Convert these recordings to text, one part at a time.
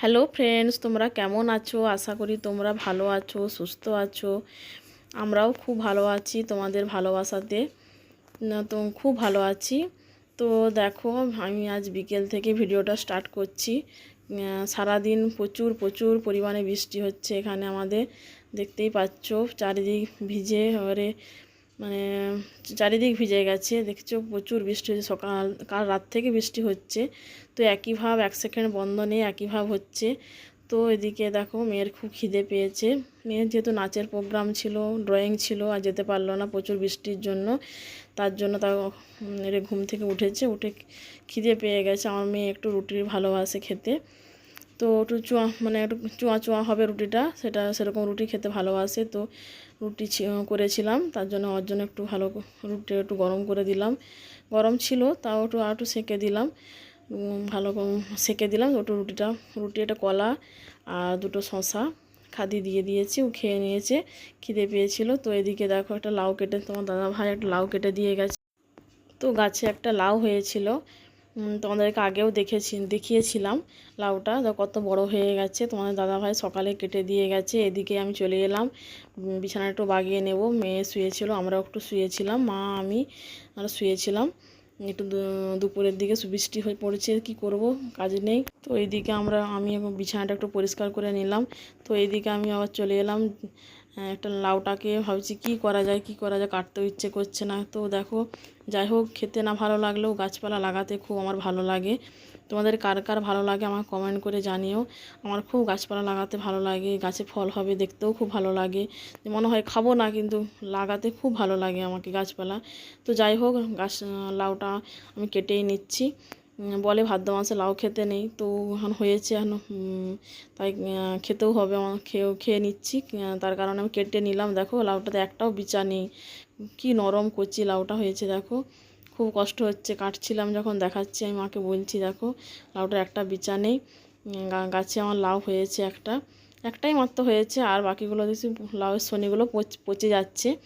Hello friends, তোমরা কেমন আছো? আশা করি তোমরা ভালো আছো, সুস্থ আছো। আমরাও খুব ভালো আছি তোমাদের ভালোবাসাতে। তো খুব ভালো আছি। তো দেখো, আমি আজ বিকেল থেকে ভিডিওটা স্টার্ট করছি। সারাদিন প্রচুর প্রচুর পরিমাণে বৃষ্টি হচ্ছে এখানে আমাদের। দেখতেই পাচ্ছ, চারিদিক ভিজে, এবারে মানে চারিদিক ভিজে গেছে, দেখছ? প্রচুর বৃষ্টি হচ্ছে, সকাল, কাল রাত থেকে বৃষ্টি হচ্ছে। তো একই ভাব, এক সেকেন্ড বন্ধ নেই, একই ভাব হচ্ছে। তো এদিকে দেখো, মেয়ের খুব খিদে পেয়েছে। মেয়ের যেহেতু নাচের প্রোগ্রাম ছিল, ড্রয়িং ছিল, আর যেতে পারল না প্রচুর বৃষ্টির জন্য, তার জন্য তার ঘুম থেকে উঠেছে, উঠে খিদে পেয়ে গেছে। আমার মেয়ে একটু রুটি ভালোবাসে খেতে। তো একটু চুয়া মানে একটু চুয়া চুয়া হবে রুটিটা, সেটা সেরকম রুটি খেতে ভালোবাসে। তো রুটি করেছিলাম। তার জন্য ওর জন্য একটু ভালো রুটি একটু গরম করে দিলাম। গরম ছিল, তাও একটু আর একটু সেঁকে দিলাম। ভালো সেঁকে দিলাম একটু রুটিটা। রুটি একটা কলা আর দুটো শশা খাদি দিয়ে দিয়েছি, ও খেয়ে নিয়েছে, খিদে পেয়েছিল। তো এদিকে দেখো একটা লাউ কেটে, তোমার দাদা ভাই একটা লাউ কেটে দিয়ে গেছে। তো গাছে একটা লাউ হয়েছিল। তোমাদেরকে আগেও দেখেছি, দেখিয়েছিলাম। লাউটা কত বড় হয়ে গেছে। তোমাদের দাদাভাই সকালে কেটে দিয়ে গেছে। এদিকে আমি চলে এলাম। বিছানা একটু বাগিয়ে নেব। মেয়ে শুয়েছিল, আমরাও একটু শুয়েছিলাম, মা, আমি আমরা শুয়েছিলাম। একটু দুপুরের দিকে সু- বৃষ্টি হয়ে পড়েছে, কি করব? কাজ নেই। তো এইদিকে আমরা, আমি বিছানাটা একটু পরিষ্কার করে নিলাম। তো এইদিকে আমি আবার চলে এলাম। একটা লাউটাকে ভাবছি কি করা যায়, কি করা যায়, কাটতেও ইচ্ছে করছে না। তো দেখো, যাই হোক, খেতে না ভালো লাগলেও গাছপালা লাগাতে খুব আমার ভালো লাগে। তোমাদের কার কার ভালো লাগে আমার কমেন্ট করে জানিও। আমার খুব গাছপালা লাগাতে ভালো লাগে, গাছে ফল হবে দেখতেও খুব ভালো লাগে। মনে হয় খাব না, কিন্তু লাগাতে খুব ভালো লাগে আমাকে গাছপালা। তো যাই হোক, গাছ, লাউটা আমি কেটেই নিচ্ছি। বলে ভাদ্র মাসে লাউ খেতে নেই। তো এখন হয়েছে এখন তাই খেতেও হবে আমার খেয়েও খেয়ে নিচ্ছি। তার কারণে আমি কেটে নিলাম। দেখো, লাউটাতে একটাও বিচা নেই। কী নরম কচি লাউটা হয়েছে, দেখো। খুব কষ্ট হচ্ছে, কাটছিলাম যখন দেখাচ্ছি, আমি মাকে বলছি, দেখো, লাউটার একটা বিচা নেই। গাছে আমার লাউ হয়েছে একটা। একটাই মাত্র হয়েছে, আর বাকিগুলো দেখছি লাউয়ের শনিগুলো পচ- পচে যাচ্ছে।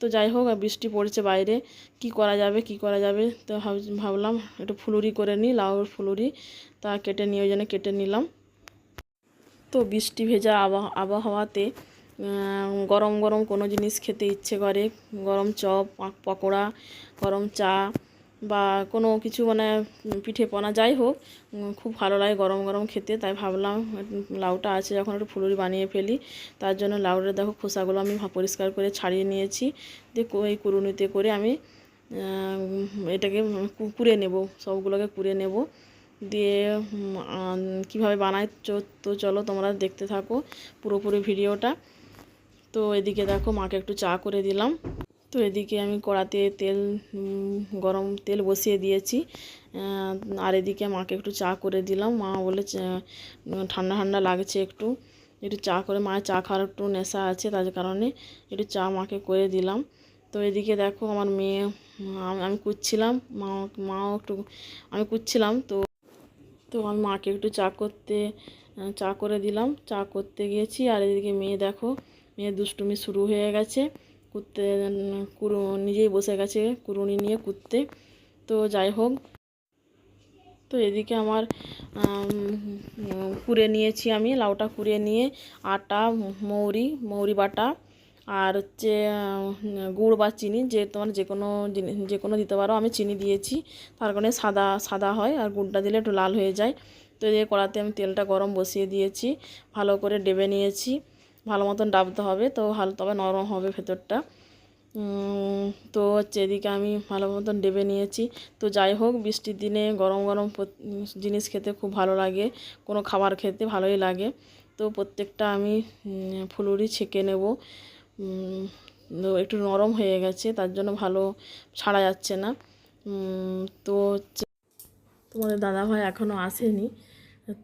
তো যাই হোক বৃষ্টি পড়ছে বাইরে। কি করা যাবে, কি করা যাবে? তো ভাব- ভাবলাম একটু ফুলুরি করে নিই, লাউর ফুলুরি। তা কেটে নিয়ে ওই জন্য কেটে নিলাম। তো বৃষ্টি ভেজা আবহাওয়া আবহাওয়াতে গরম গরম কোনো জিনিস খেতে ইচ্ছে করে। গরম চপ, পাক- পকোড়া, গরম চা বা কোনো কিছু মানে পিঠে পনা যাই হোক খুব ভালো লাগে গরম গরম খেতে, তাই ভাবলাম লাউটা আছে যখন একটু ফুলুরি বানিয়ে ফেলি, তার জন্য লাউটা দেখো খোসাগুলো আমি পরিষ্কার করে ছাড়িয়ে নিয়েছি, দিয়ে এই কুড়ুনিতে করে আমি এটাকে কুড়ে নেব, সবগুলোকে কুড়ে নেব, দিয়ে কীভাবে বানায় চ- তো চলো তোমরা দেখতে থাকো পুরোপুরি ভিডিওটা। তো এদিকে দেখো মাকে একটু চা করে দিলাম। তো এদিকে আমি কড়াতে তেল গরম তেল বসিয়ে দিয়েছি। আর এদিকে মাকে একটু চা করে দিলাম। মা বলে ঠান্ডা ঠান্ডা লাগছে একটু। একটু চা করে, মায়ের চা খাওয়ার একটু নেশা আছে, তার কারণে একটু চা মাকে করে দিলাম। তো এদিকে দেখো আমার মেয়ে আমি কুচ্ছিলাম মা মাও একটু, আমি কুচ্ছিলাম তো তো আমি মাকে একটু চা করতে চা করে দিলাম। চা করতে গিয়েছি আর এদিকে মেয়ে দেখো, মেয়ে দুষ্টুমি শুরু হয়ে গেছে। কুত্তে কুরু নিজেই বসে গেছে কুরুনি নিয়ে কুত্তে। তো যাই হোক তো এদিকে আমার আম, কুড়ে নিয়েছি আমি লাউটা কুড়ে নিয়ে আটা মৌরি মৌরি বাটা আর হচ্ছে গুড় বা চিনি যে তোমার যে কোনো জিনিস যে কোনো দিতে পারো আমি চিনি দিয়েছি। তার কারণে সাদা সাদা হয় আর গুড়টা দিলে একটু লাল হয়ে যায়। তো এই কড়াতে আমি তেলটা গরম বসিয়ে দিয়েছি ভালো করে ডেবে নিয়েছি। ভালো মতন ডাবতে হবে, তো ভালো তবে নরম হবে ভেতরটা। তো হচ্ছে এদিকে আমি ভালো মতন ডেবে নিয়েছি। তো যাই হোক, বৃষ্টির দিনে গরম গরম জিনিস খেতে খুব ভালো লাগে, কোনো খাবার খেতে ভালোই লাগে। তো প্রত্যেকটা আমি ফুলুরি ছেঁকে নেব। একটু নরম হয়ে গেছে, তার জন্য ভালো ছাড়া যাচ্ছে না। তো তোমাদের দাদাভাই এখনও আসেনি।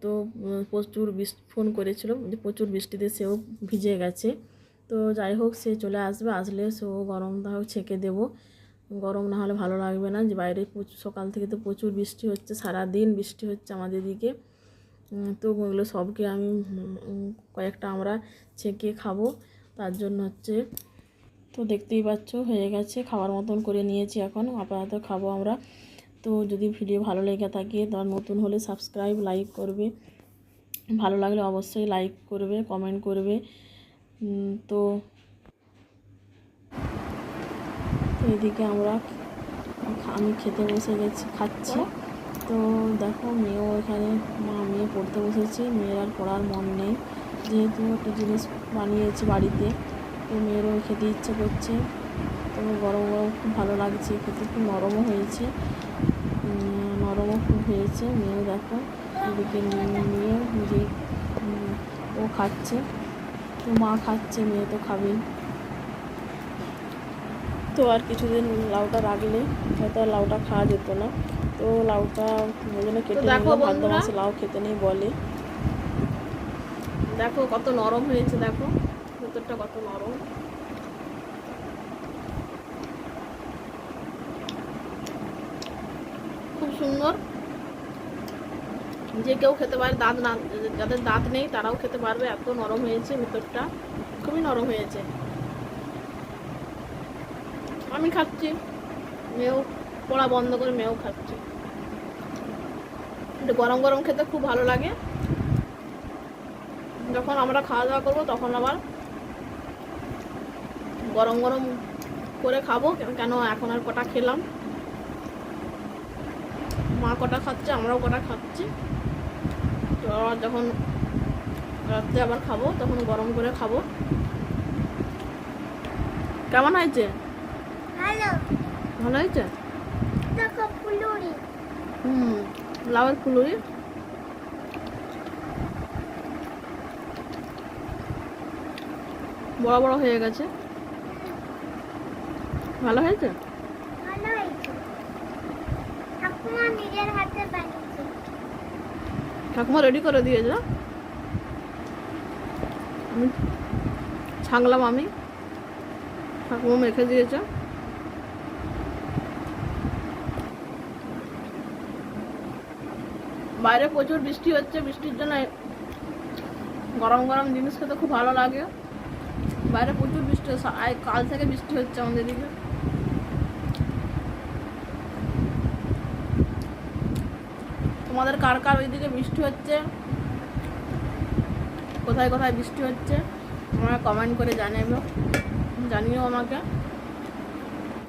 তো প্রচুর বৃষ্টি, ফোন করেছিল যে প্রচুর বৃষ্টিতে সেও ভিজে গেছে। তো যাই হোক, সে চলে আসবে। আসলে সেও গরম হোক ছেঁকে দেবো। গরম না হলে ভালো লাগবে না। যে বাইরে প্রচুর সকাল থেকে তো প্রচুর বৃষ্টি হচ্ছে সারা দিন বৃষ্টি হচ্ছে আমাদের দিকে। তো ওগুলো সবকে আমি কয়েকটা আমরা ছেঁকে খাব। তার জন্য হচ্ছে, তো দেখতেই পাচ্ছ, হয়ে গেছে। খাবার মতন করে নিয়েছি এখন। আপাতত খাব আমরা। তো যদি ভিডিও ভালো লেগে থাকে, তার নতুন হলে সাবস্ক্রাইব লাইক করবে। ভালো লাগলে অবশ্যই লাইক করবে কমেন্ট করবে। তো এদিকে আমরা আমি খেতে বসে গেছি, খাচ্ছি। তো দেখো মেয়েও এখানে, মা মেয়ে পড়তে বসেছে। মেয়ের আর পড়ার মন নেই। যেহেতু একটা জিনিস বানিয়েছি বাড়িতে, তো মেয়েরও খেতে ইচ্ছে করছে। তো গরম গরম খুব ভালো লাগছে, খেতে খুব নরমও হয়েছে। খুব হয়েছে মেয়েও দেখো এদিকে নিয়ে উম, ও খাচ্ছে। তো মা খাচ্ছে মেয়ে তো খাবেই। তো আর কিছুদিন লাউটা রাখলে হয়তো আর লাউটা খাওয়া যেত না। তো লাউটা ওই জন্য কেটে ভাদ্র মাসে লাউ খেতে নেই বলে। দেখো কত নরম হয়েছে দেখো। ভেতরটা কত নরম। খুব সুন্দর। যে কেউ খেতে পারে, দাঁত না, যাদের দাঁত নেই তারাও খেতে পারবে। এত নরম হয়েছে ভেতরটা। খুবই নরম হয়েছে। আমি খাচ্ছি। মেয়েও পড়া বন্ধ করে মেয়েও খাচ্ছি। এটা গরম গরম খেতে খুব ভালো লাগে। যখন আমরা খাওয়া দাওয়া করব তখন আবার গরম গরম করে খাব। কেন এখন আর কটা খেলাম? মা কটা খাচ্ছে আমরাও কটা খাচ্ছি। তো যখন রাত্রে আবার খাব তখন গরম করে খাব। কেমন হয়েছে? ভালো। হয়েছে? হুম লাউয়ের ফুলুরি। বড় বড় হয়ে গেছে। ভালো হয়েছে ভালো হয়েছে ঠাকুমা নিজের হাতে বানিয়েছে। ঠাকুমা রেডি করে দিয়েছে আমি ছাংলাম আমি। ঠাকুমা মেখে দিয়েছে বাইরে প্রচুর বৃষ্টি হচ্ছে, বৃষ্টির জন্য গরম গরম জিনিস খেতে খুব ভালো লাগে। বাইরে প্রচুর বৃষ্টি কাল থেকে বৃষ্টি হচ্ছে আমাদের দিকে তোমাদের কার কার ওইদিকে বৃষ্টি হচ্ছে? কোথায় কোথায় বৃষ্টি হচ্ছে? তোমরা কমেন্ট করে জানাব জানিও আমাকে।